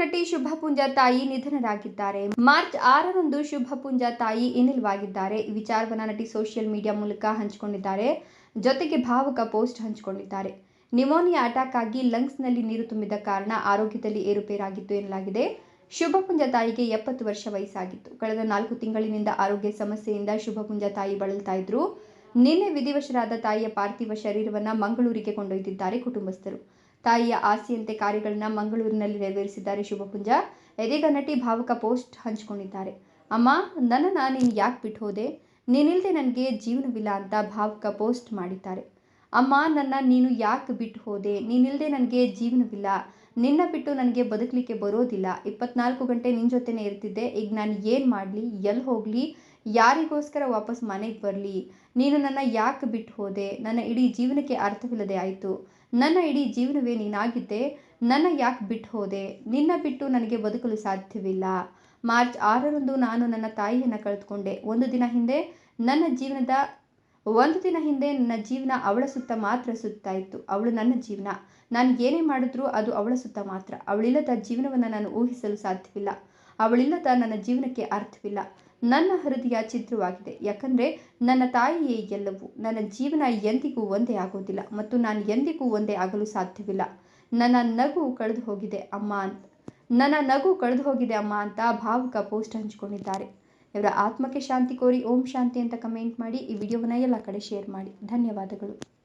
ನಟಿ ಶುಭ ಪುಂಜ ತಾಯಿ ನಿಧನರಾಗಿದ್ದಾರೆ. ಮಾರ್ಚ್ ಆರರಂದು ಶುಭ ಪುಂಜ ತಾಯಿ ಇನಿಲ್ವಾಗಿದ್ದಾರೆ ಈ ವಿಚಾರವನ್ನ ನಟಿ ಸೋಷಿಯಲ್ ಮೀಡಿಯಾ ಮೂಲಕ ಹಂಚಿಕೊಂಡಿದ್ದಾರೆ. ಜೊತೆಗೆ ಭಾವುಕ ಪೋಸ್ಟ್ ಹಂಚಿಕೊಂಡಿದ್ದಾರೆ. ನಿಮೋನಿಯಾ ಅಟ್ಯಾಕ್ ಆಗಿ ಲಂಗ್ಸ್ನಲ್ಲಿ ನೀರು ತುಂಬಿದ ಕಾರಣ ಆರೋಗ್ಯದಲ್ಲಿ ಏರುಪೇರಾಗಿತ್ತು ಎನ್ನಲಾಗಿದೆ. ಶುಭಪುಂಜ ತಾಯಿಗೆ ಎಪ್ಪತ್ತು ವರ್ಷ ವಯಸ್ಸಾಗಿತ್ತು. ಕಳೆದ ನಾಲ್ಕು ತಿಂಗಳಿನಿಂದ ಆರೋಗ್ಯ ಸಮಸ್ಯೆಯಿಂದ ಶುಭಪುಂಜ ತಾಯಿ ಬಳಲ್ತಾ ಇದ್ರು. ನಿನ್ನೆ ವಿಧಿವಶರಾದ ತಾಯಿಯ ಪಾರ್ಥಿವ ಶರೀರವನ್ನು ಮಂಗಳೂರಿಗೆ ಕೊಂಡೊಯ್ದಿದ್ದಾರೆ ಕುಟುಂಬಸ್ಥರು. ತಾಯಿಯ ಆಸೆಯಂತೆ ಕಾರ್ಯಗಳನ್ನ ಮಂಗಳೂರಿನಲ್ಲಿ ನೆರವೇರಿಸಿದ್ದಾರೆ ಶುಭಪುಂಜ. ಇದೀಗ ನಟಿ ಭಾವುಕ ಪೋಸ್ಟ್ ಹಂಚಿಕೊಂಡಿದ್ದಾರೆ. ಅಮ್ಮ, ನನ್ನನ್ನು ನೀನು ಯಾಕೆ ಬಿಟ್ಟು ಹೋದೆ? ನೀನಿಲ್ಲದೆ ನನಗೆ ಜೀವನವಿಲ್ಲ ಅಂತ ಭಾವುಕ ಪೋಸ್ಟ್ ಮಾಡಿದ್ದಾರೆ. ಅಮ್ಮ, ನನ್ನ ನೀನು ಯಾಕೆ ಬಿಟ್ಟು ಹೋದೆ? ನೀನಿಲ್ಲದೆ ನನಗೆ ಜೀವನವಿಲ್ಲ. ನಿನ್ನ ಬಿಟ್ಟು ನನಗೆ ಬದುಕಲಿಕ್ಕೆ ಬರೋದಿಲ್ಲ. ಇಪ್ಪತ್ನಾಲ್ಕು ಗಂಟೆ ನಿನ್ನ ಜೊತೆನೇ ಇರ್ತಿದ್ದೆ. ಈಗ ನಾನು ಏನು ಮಾಡಲಿ? ಎಲ್ಲಿ ಹೋಗಲಿ? ಯಾರಿಗೋಸ್ಕರ ವಾಪಸ್ ಮನೆಗೆ ಬರಲಿ? ನೀನು ನನ್ನ ಯಾಕೆ ಬಿಟ್ಟು ಹೋದೆ? ನನ್ನ ಇಡೀ ಜೀವನಕ್ಕೆ ಅರ್ಥವಿಲ್ಲದೆ ಆಯಿತು. ನನ್ನ ಇಡೀ ಜೀವನವೇ ನೀನಾಗಿದ್ದೆ. ನನ್ನ ಯಾಕೆ ಬಿಟ್ಟು ಹೋದೆ? ನಿನ್ನ ಬಿಟ್ಟು ನನಗೆ ಬದುಕಲು ಸಾಧ್ಯವಿಲ್ಲ. ಮಾರ್ಚ್ ಆರರಂದು ನಾನು ನನ್ನ ತಾಯಿಯನ್ನು ಕಳೆದುಕೊಂಡೆ. ಒಂದು ದಿನ ಹಿಂದೆ ನನ್ನ ಜೀವನದ, ಒಂದು ದಿನ ಹಿಂದೆ ನನ್ನ ಜೀವನ ಅವಳ ಸುತ್ತ ಮಾತ್ರ ಸುತ್ತಾ ಇತ್ತು ಅವಳು ನನ್ನ ಜೀವನ. ನಾನು ಏನೇ ಮಾಡಿದ್ರೂ ಅದು ಅವಳ ಸುತ್ತ ಮಾತ್ರ. ಅವಳಿಲ್ಲದ ಜೀವನವನ್ನು ನಾನು ಊಹಿಸಲು ಸಾಧ್ಯವಿಲ್ಲ. ಅವಳಿಲ್ಲದ ನನ್ನ ಜೀವನಕ್ಕೆ ಅರ್ಥವಿಲ್ಲ. ನನ್ನ ಹೃದಯ ಚಿತ್ರವಾಗಿದೆ ಯಾಕಂದರೆ ನನ್ನ ತಾಯಿಯೇ ಎಲ್ಲವೂ. ನನ್ನ ಜೀವನ ಎಂದಿಗೂ ಒಂದೇ ಆಗೋದಿಲ್ಲ ಮತ್ತು ನಾನು ಎಂದಿಗೂ ಒಂದೇ ಆಗಲು ಸಾಧ್ಯವಿಲ್ಲ. ನನ್ನ ನಗು ಕಳೆದು ಹೋಗಿದೆ ಅಮ್ಮ ಅಂತ ನನ್ನ ನಗು ಕಳೆದು ಹೋಗಿದೆ ಅಮ್ಮ ಅಂತ ಭಾವುಕ ಪೋಸ್ಟ್ ಹಂಚಿಕೊಂಡಿದ್ದಾರೆ. ಇವರ ಆತ್ಮಕ್ಕೆ ಶಾಂತಿ ಕೋರಿ ಓಂ ಶಾಂತಿ ಅಂತ ಕಮೆಂಟ್ ಮಾಡಿ ಈ ವಿಡಿಯೋವನ್ನು ಎಲ್ಲ ಕಡೆ ಶೇರ್ ಮಾಡಿ. ಧನ್ಯವಾದಗಳು.